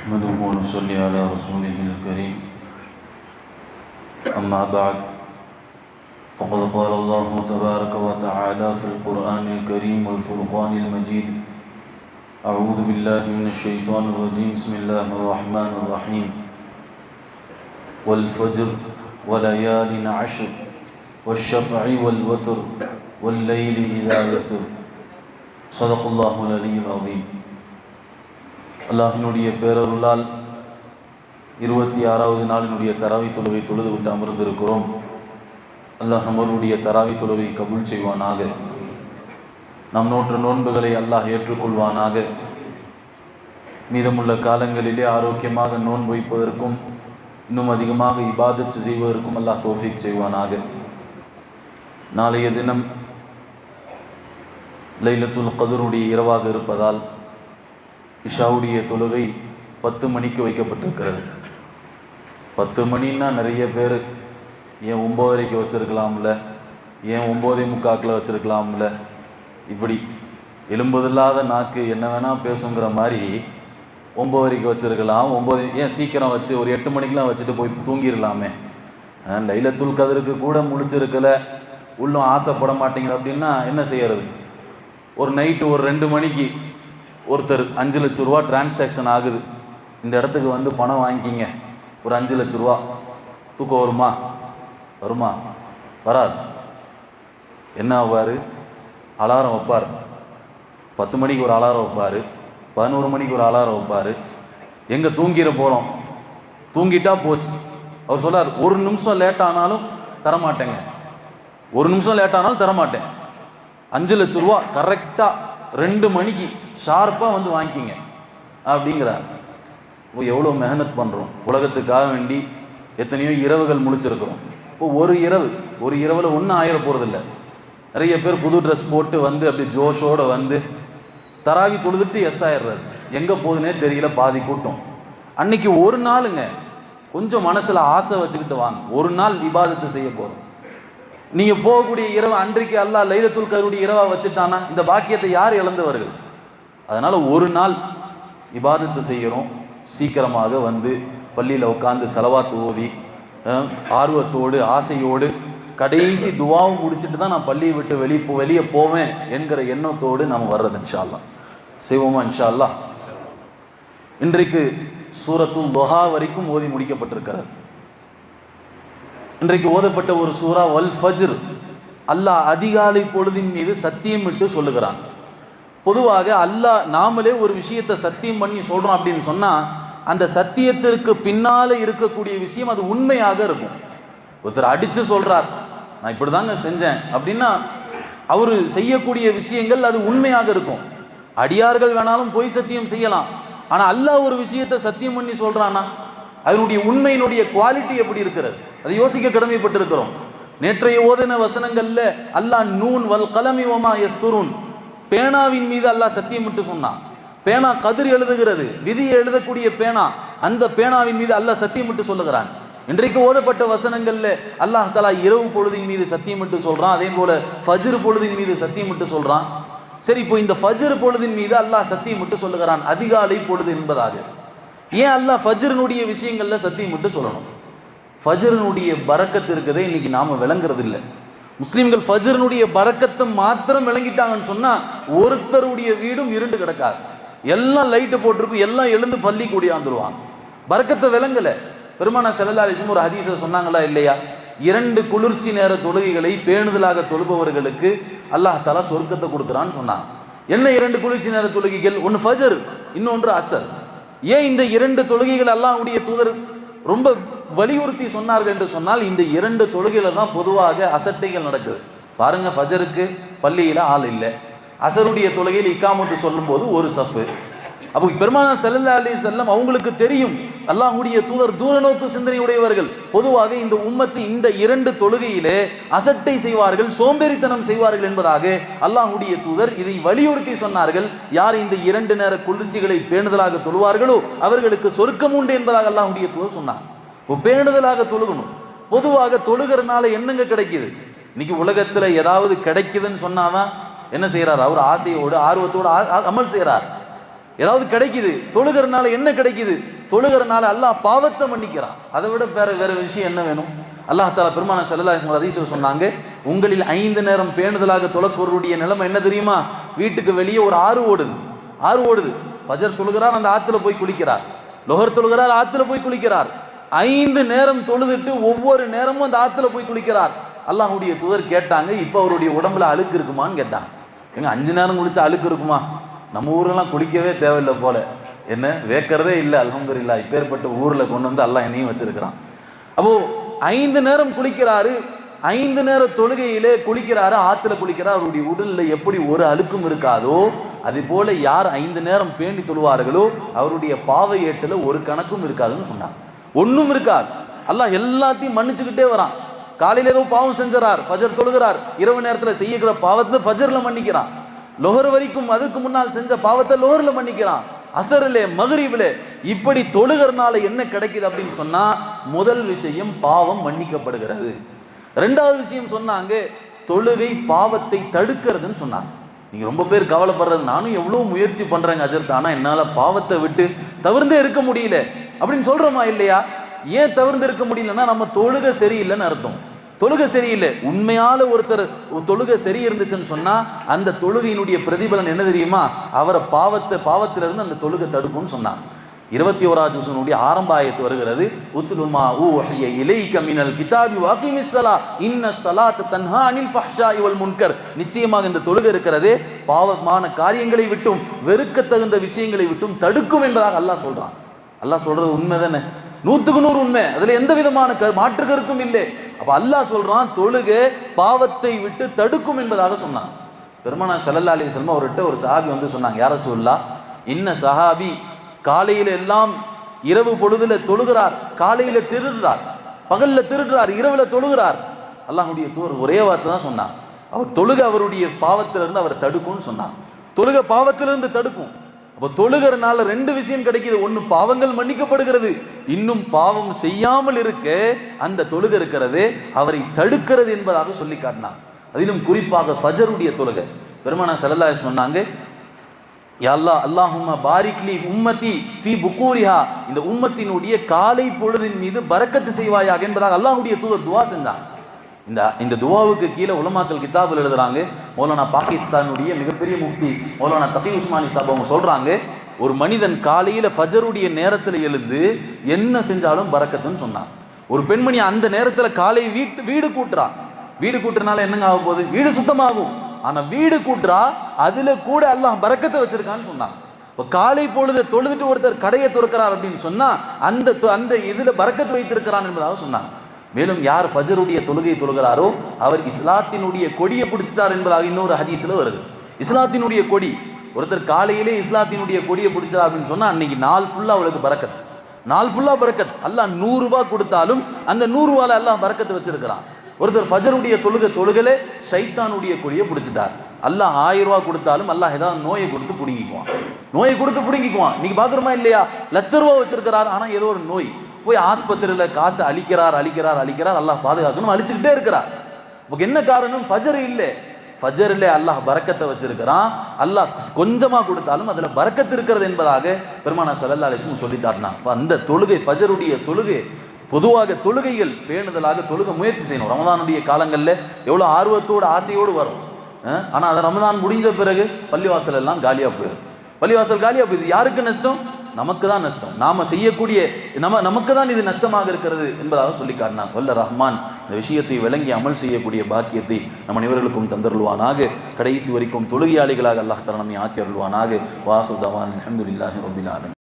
نحمده ونصلي على رسوله الكريم. أما بعد فقد قال الله تبارك وتعالى في القرآن الكريم والفرقان المجيد أعوذ بالله من الشيطان الرجيم. بسم الله الرحمن الرحيم. والفجر وليال عشر والشفع والوتر والليل إذا يسر. صدق الله العلي العظيم. அல்லாஹினுடைய பேரருளால் இருபத்தி ஆறாவது நாளினுடைய தராவி தொழுவை தொழுது விட்டு அமர்ந்திருக்கிறோம். அல்லாஹ் நம்மளுடைய தராவி தொழுவை கபூல் செய்வானாக. நம் நோற்ற நோன்புகளை அல்லாஹ் ஏற்றுக்கொள்வானாக. மீதமுள்ள காலங்களிலே ஆரோக்கியமாக நோன்பு வைப்பதற்கும் இன்னும் அதிகமாக இபாதத்து செய்வதற்கும் அல்லாஹ் தோஃபிக் செய்வானாக. நாளைய தினம் லைலத்துல் கதருடைய இரவாக இருப்பதால் இஷாவுடைய தொழுகை பத்து மணிக்கு வைக்கப்பட்டிருக்கிறது. பத்து மணின்னா நிறைய பேர் ஏன் ஒம்போதரைக்கு வச்சுருக்கலாம்ல? ஏன் ஒம்போதே முக்காக்கில் வச்சுருக்கலாம்ல? இப்படி எலும்புதில்லாத நாக்கு என்ன வேணால் பேசுங்கிற மாதிரி ஒம்போதரைக்கு வச்சுருக்கலாம். ஒம்போது ஏன் சீக்கிரம் வச்சு ஒரு எட்டு மணிக்கெலாம் வச்சுட்டு போய் தூங்கிடலாமே? லைலத்துல் கதருக்கு கூட முழிச்சிருக்கல. உள்ளும் ஆசைப்பட மாட்டேங்குது அப்படின்னா என்ன செய்யறது? ஒரு நைட்டு ஒரு ரெண்டு மணிக்கு ஒருத்தர் அஞ்சு லட்ச ரூபா டிரான்சாக்ஷன் ஆகுது. இந்த இடத்துக்கு வந்து பணம் வாங்கிக்கிங்க. ஒரு அஞ்சு லட்ச ரூபா. தூக்கம் வருமா? வருமா? வராது. என்ன ஆவார்? அலாரம் வைப்பார். பத்து மணிக்கு ஒரு அலாரம் வைப்பார். பதினோரு மணிக்கு ஒரு அலாரம் வைப்பார். எங்கே தூங்கிட போகிறோம் தூங்கிட்டா போச்சு. அவர் சொல்லார் ஒரு நிமிஷம் லேட் ஆனாலும் தரமாட்டேங்க. ஒரு நிமிஷம் லேட் ஆனாலும் தரமாட்டேன். அஞ்சு லட்ச ரூபா கரெக்டாக ரெண்டு மணிக்கு ஷார்ப்பாக வந்து வாங்கிக்கிங்க அப்படிங்கிறார் இப்போ எவ்வளோ மெஹனத் பண்ணுறோம் உலகத்துக்காக வேண்டி எத்தனையோ இரவுகள் முழிச்சிருக்கிறோம். இப்போ ஒரு இரவு ஒரு இரவில் ஒன்றும் ஆயிர போகிறதில்ல நிறைய பேர் புது ட்ரெஸ் போட்டு வந்து அப்படி ஜோஷோடு வந்து தராவி தொழுதுட்டு எஸ் ஆயிடுறாரு. எங்கே போகுதுன்னே தெரியல பாதி கூட்டம். அன்னைக்கு ஒரு நாளுங்க கொஞ்சம் மனசில் ஆசை வச்சுக்கிட்டு வாங்க. ஒரு நாள் விவாதத்தை செய்ய போகிறோம் நீங்கள் போகக்கூடிய இரவு அன்றைக்கு அல்லா லைலத்துல் கருடைய இரவாக வச்சுட்டானா? இந்த பாக்கியத்தை யார் இழந்தவர்கள்? அதனால் ஒரு நாள் இபாதத்தை செய்கிறோம் சீக்கிரமாக வந்து பள்ளியில் உட்காந்து செலவாத்து ஓதி ஆர்வத்தோடு ஆசையோடு கடைசி துவாவும் முடிச்சுட்டு தான் நான் பள்ளியை விட்டு வெளியே போ வெளியே போவேன் என்கிற எண்ணத்தோடு நாம் வர்றது இன்ஷால்லா செய்வோமா இன்ஷால்லா இன்றைக்கு சூரத்துல் தொஹா வரைக்கும் ஓதி முடிக்கப்பட்டிருக்கிறது. இன்றைக்கு ஓதப்பட்ட ஒரு சூரா வல் ஃபஜ்ர் அல்லாஹ் அதிகாலை பொழுதின் மீது சத்தியம் விட்டு சொல்லுகிறான். பொதுவாக அல்லாஹ் நாமளே ஒரு விஷயத்தை சத்தியம் பண்ணி சொல்கிறோம் அப்படின்னு சொன்னால் அந்த சத்தியத்திற்கு பின்னால் இருக்கக்கூடிய விஷயம் அது உண்மையாக இருக்கும். ஒருத்தர் அடித்து சொல்கிறார் நான் இப்படி தாங்க செஞ்சேன். அப்படின்னா அவர் செய்யக்கூடிய விஷயங்கள் அது உண்மையாக இருக்கும். அடியார்கள் வேணாலும் பொய் சத்தியம் செய்யலாம். ஆனால் அல்லாஹ் ஒரு விஷயத்தை சத்தியம் பண்ணி சொல்கிறானா அதனுடைய உண்மையினுடைய குவாலிட்டி எப்படி இருக்கிறது? அதை யோசிக்க கடமைப்பட்டிருக்கிறோம். நேற்றைய ஓதின வசனங்களில் அல்லாஹ் நூன் வல் கலமி ஒமா எஸ்துருன் பேனாவின் மீது அல்லாஹ் சத்தியம் விட்டு சொன்னான். பேனா கதிர் எழுதுகிறது விதியை எழுதக்கூடிய பேனா அந்த பேனாவின் மீது அல்லாஹ் சத்தியம் விட்டு சொல்லுகிறான். இன்றைக்கு ஓதப்பட்ட வசனங்கள்ல அல்லாஹ் தலா இரவு பொழுதின் மீது சத்தியம் விட்டு சொல்றான் அதே போல ஃபஜ்ர் பொழுதின் மீது சத்தியம் விட்டு சொல்றான். சரி இப்போ இந்த ஃபஜ்ர் பொழுதின் மீது அல்லாஹ் சத்தியமிட்டு சொல்லுகிறான் அதிகாலை பொழுது என்பதாக. ஏன் அல்லாஹ் ஃபஜ்ரனுடைய விஷயங்கள்ல சத்தியம் விட்டு சொல்லணும்? ஃபஜ்ரனுடைய பறக்கத்து இருக்கதே இன்னைக்கு நாம விளங்குறது இல்லை முஸ்லீம்கள் ஃபஜ்ரனுடைய பறக்கத்தை மாத்திரம் விளங்கிட்டாங்கன்னு சொன்னால் ஒருத்தருடைய வீடும் இருண்டு கிடக்காது. எல்லாம் லைட்டு போட்டிருக்கும் எல்லாம் எழுந்து பள்ளி கூடியாந்துருவாங்க பறக்கத்தை விளங்கலை. பெருமான செல்லலாலிசும் ஒரு ஹதீஸை சொன்னாங்களா இல்லையா? இரண்டு குளிர்ச்சி நேர தொழுகைகளை பேணுதலாக தொழுபவர்களுக்கு அல்லாஹ் தலா சொர்க்கத்தை கொடுக்குறான்னு சொன்னாங்க. என்ன இரண்டு குளிர்ச்சி நேர தொழுகைகள்? ஒன்று ஃபஜர் இன்னொன்று அசர் ஏன் இந்த இரண்டு தொழுகைகள் அல்லாஹுடைய தூதர் ரொம்ப வலியுறுத்தி சொன்னார்கள் என்று சொன்னால் இந்த இரண்டு தொழுகையில தான் பொதுவாக அசட்டைகள் நடக்குது. பாருங்க ஃபஜருக்கு பள்ளியில் ஆள் இல்லை. அசருடைய தொழுகையில் இக்காமத்து சொல்லும்போது ஒரு சஃபு அப்போ பெருமான செல்லல்லா அலி செல்லம் அவங்களுக்கு தெரியும் அல்லாஹுடைய தூதர் தூரநோக்கு சிந்தனையுடையவர்கள். பொதுவாக இந்த உம்மத்து இந்த இரண்டு தொழுகையிலே அசட்டை செய்வார்கள் சோம்பேறித்தனம் செய்வார்கள் என்பதாக அல்லாஹுடைய தூதர் இதை வலியுறுத்தி சொன்னார்கள். யார் இந்த இரண்டு நேர குளிர்ச்சிகளை பேணுதலாக தொழுவார்களோ அவர்களுக்கு சொர்க்கம் உண்டு என்பதாக அல்லாஹுடைய தூதர் சொன்னார். இப்போ பேணுதலாக தொழுகணும். பொதுவாக தொழுகிறனால என்னங்க கிடைக்குது? இன்னைக்கு உலகத்துல ஏதாவது கிடைக்குதுன்னு சொன்னாதான் என்ன செய்கிறார் அவர் ஆசையோடு ஆர்வத்தோடு அமல் செய்கிறார் ஏதாவது கிடைக்குது தொழுகிறனால என்ன கிடைக்குது? தொழுகிறனால அல்லாஹ் பாவத்தை மன்னிக்கிறான். அதை விட வேற வேற விஷயம் என்ன வேணும்? அல்லாஹ் தாலா பெருமான செல்லதாக அதீசர் சொன்னாங்க உங்களில் ஐந்து நேரம் பேணுதலாக தொழக்கோருடைய நிலைமை என்ன தெரியுமா? வீட்டுக்கு வெளியே ஒரு ஆறு ஓடுது. ஆறு ஓடுது. பஜர் தொழுகிறார் அந்த ஆத்துல போய் குளிக்கிறார். லொஹர் தொழுகிறார் ஆத்துல போய் குளிக்கிறார். ஐந்து நேரம் தொழுதுட்டு ஒவ்வொரு நேரமும் அந்த ஆத்துல போய் குளிக்கிறார். அல்லாஹுடைய தூதர் கேட்டாங்க இப்போ அவருடைய உடம்புல அழுக்கு இருக்குமான்னு கேட்டாங்க. எங்க அஞ்சு நேரம் குளிச்சா அழுக்கு இருக்குமா? நம்ம ஊரெல்லாம் குளிக்கவே தேவையில்லை போல. என்ன? வேக்கிறதே இல்லை அல்ஹம்துலில்லா. இப்பேற்பட்ட ஊரில் கொண்டு வந்து எல்லாம் என்னையும் வச்சிருக்கிறான். அப்போ ஐந்து நேரம் குளிக்கிறாரு ஐந்து நேர தொழுகையிலே குளிக்கிறாரு ஆற்றுல குளிக்கிறார் அவருடைய உடலில் எப்படி ஒரு அழுக்கும் இருக்காதோ அது போல யார் ஐந்து நேரம் பேண்டி தொழுவார்களோ அவருடைய பாவை ஏட்டில் ஒரு கணக்கும் இருக்காதுன்னு சொன்னார் ஒன்றும் இருக்காது. அல்லாஹ் எல்லாத்தையும் மன்னிச்சுக்கிட்டே வரான். காலையில ஏதோ பாவம் செஞ்சுறார் ஃபஜர் தொழுகிறார் இரவு நேரத்தில் செய்யக்கிற பாவத்தை ஃபஜரில் மன்னிக்கிறான். லொஹர் வரைக்கும் அதுக்கு முன்னால் செஞ்ச பாவத்தை லோகரில் மன்னிக்கிறான். அசரிலே மகரிபிலே இப்படி தொழுகிறனால என்ன கிடைக்குது அப்படின்னு சொன்னா முதல் விஷயம் பாவம் மன்னிக்கப்படுகிறது. ரெண்டாவது விஷயம் சொன்னாங்க தொழுகை பாவத்தை தடுக்கிறதுன்னு சொன்னாங்க. நீங்க ரொம்ப பேர் கவலைப்படுறது நானும் எவ்வளவு முயற்சி பண்றேங்க அஜர்த் ஆனா என்னால பாவத்தை விட்டு தவிர்ந்தே இருக்க முடியல. அப்படின்னு சொல்றோமா இல்லையா? ஏன் தவிர்ந்து இருக்க முடியலன்னா நம்ம தொழுகை சரியில்லைன்னு அர்த்தம். தொழுகை சரியில்லை. உண்மையால ஒருத்தர் தொழுகை சரி இருந்துச்சுன்னு சொன்னா அந்த தொழுகையினுடைய பிரதிபலன் என்ன தெரியுமா? அவரை பாவத்தை பாவத்திலிருந்து அந்த தொழுகை தடுக்கும்னு சொன்னான். இருபத்தி ஓராவது ஜூசனுடைய ஆரம்ப ஆயத்து வருகிறது. உத்துலுமா ஊ வஹிய இலை கமினல் கிதாபி சலா இன்ன சலாத் தன்ஹா அனில் ஃபஹ்ஷா இவள் முன்கர். நிச்சயமாக இந்த தொழுகை இருக்கிறதே. பாவமான காரியங்களை விட்டும் வெறுக்கத்தகுந்த விஷயங்களை விட்டும் தடுக்கும் என்பதாக அல்லாஹ் சொல்கிறான் அல்லாஹ் சொல்கிறது உண்மை தானே நூற்றுக்கு நூறு உண்மை. அதில் எந்த விதமான க- மாற்று கருத்தும் இல்லை. அப்போ அல்லாஹ் சொல்கிறான் தொழுகை பாவத்தை விட்டு தடுக்கும் என்பதாக சொன்னான். பெருமானா சல்லல்லா அலி செல்மா அவர்கிட்ட ஒரு சஹாபி வந்து சொன்னாங்க யார சொல்லா இன்ன சஹாபி காலையில் எல்லாம் இரவு பொழுதுல தொழுகிறார் காலையில் திருடுறார் பகல்ல திருடுறார் இரவில் தொழுகிறார். அல்லாஹுடைய தூர் ஒரே வார்த்தை தான் சொன்னான். அவர் தொழுக அவருடைய பாவத்திலிருந்து அவரை தடுக்கும்னு சொன்னான். தொழுகை பாவத்திலிருந்து தடுக்கும். அப்போ தொழுகிறனால ரெண்டு விஷயம் கிடைக்குது. ஒன்று பாவங்கள் மன்னிக்கப்படுகிறது. இன்னும் பாவம் செய்யாமல் இருக்க அந்த தொழுக இருக்கிறது. அவரை தடுக்கிறது என்பதாக சொல்லி காட்டினான். அதிலும் குறிப்பாக ஃபஜருடைய தொழுகை. பெருமானா ஸல்லல்லாஹு சொன்னாங்க யல்லா அல்லாஹ் பாரிக்லி உம்மத்தி ஃபி புக்கூரிஹா இந்த உம்மத்தினுடைய காலை பொழுதின் மீது பறக்கத்து செய்வாயாக என்பதாக அல்லாஹுடைய தூதர் துவா செஞ்சான். இந்த இந்த துவாவுக்கு கீழே உலமாக்கல் கிதாபில் எழுதுறாங்க. மௌலானா பாகிஸ்தானுடைய மிகப்பெரிய முஃப்தி மௌலானா தபி உஸ்மானி சாப் அவங்க சொல்கிறாங்க ஒரு மனிதன் காலையில் ஃபஜருடைய நேரத்தில் எழுந்து என்ன செஞ்சாலும் பறக்கத்துன்னு சொன்னான். ஒரு பெண்மணி அந்த நேரத்தில் காலை வீட்டு வீடு கூட்டுறா. வீடு கூட்டுறனால என்னங்க ஆக போகுது? வீடு சுத்தமாகும். ஆனால் வீடு கூட்டுறா அதில் கூட எல்லாம் பறக்கத்தை வச்சுருக்கான்னு சொன்னான். இப்போ காலை பொழுது தொழுதுட்டு ஒருத்தர் கடையை துறக்கிறார் அப்படின்னு சொன்னால் அந்த தொ- அந்த இதில் பறக்கத்தை வைத்திருக்கிறான் என்பதாக சொன்னான். மேலும் யார் ஃபஜருடைய தொழுகை தொழுகிறாரோ அவர் இஸ்லாத்தினுடைய கொடியை பிடிச்சிட்டார் என்பதாக இன்னொரு ஹதீஸில் வருது. இஸ்லாத்தினுடைய கொடி ஒருத்தர் காலையிலே இஸ்லாத்தினுடைய கொடியை பிடிச்சார் அப்படின்னு சொன்னால் அன்னைக்கு நாள் ஃபுல்லாக அவளுக்கு பறக்கத்து நாள் ஃபுல்லாக பறக்கத். அல்லாஹ் நூறுரூவா கொடுத்தாலும் அந்த நூறுரூவாவில் எல்லாம் பறக்கத்து வச்சிருக்கிறான். ஒருத்தர் ஃபஜருடைய தொழுகை தொழுகலே ஷைத்தானுடைய கொடியை பிடிச்சிட்டார். அல்லாஹ் ஆயிரம் ரூபாய் கொடுத்தாலும் அல்லாஹ் ஏதாவது நோயை கொடுத்து பிடுங்கிக்குவான். நோயை கொடுத்து பிடுங்கிக்குவான். நீங்கள் பார்க்குறோமா இல்லையா? லட்ச ரூபா வச்சிருக்கிறார் ஆனால் ஏதோ ஒரு நோய். போய் ஆஸ்பத்திரியில் காசு அழிக்கிறார் அழிக்கிறார் அழிக்கிறார் அல்லாஹ் பாதுகாக்கணும் அழிச்சுக்கிட்டே இருக்கிறார். உங்களுக்கு என்ன காரணம்? ஃபஜர் இல்லை. ஃபஜரில் அல்லாஹ் பறக்கத்தை வச்சிருக்கிறான். அல்லாஹ் கொஞ்சமாக கொடுத்தாலும் அதில் பறக்கத்து இருக்கிறது என்பதாக பெருமானா ஸல்லல்லாஹு அலைஹி வஸல்லம் சொல்லி அந்த தொழுகை ஃபஜருடைய தொழுகை பொதுவாக தொழுகைகள் பேணுதலாக தொழுக முயற்சி செய்யணும். ரமதானுடைய காலங்களில் எவ்வளோ ஆர்வத்தோடு ஆசையோடு வரும். ஆனால் அதை அது ரமதான் முடிந்த பிறகு பள்ளிவாசல் எல்லாம் காலியாக போயிடும் பள்ளிவாசல் காலியாக போயிடுது யாருக்கு நஷ்டம்? நமக்கு தான் நஷ்டம். நாம செய்யக்கூடிய நம்ம நமக்கு தான் இது நஷ்டமாக இருக்கிறது என்பதாக சொல்லி காட்டினான். வல்ல ரஹ்மான் இந்த விஷயத்தை விளங்கி அமல் செய்யக்கூடிய பாக்கியத்தை நம் அனைவர்களுக்கும் தந்தருள்வானாக. கடைசி வரைக்கும் தொழுகையாளிகளாக அல்லாஹ் தலா நம்மை ஆக்கி அருள்வானாக வாஹு தவான் அஹமதுல்லாஹி ரபிலாலும்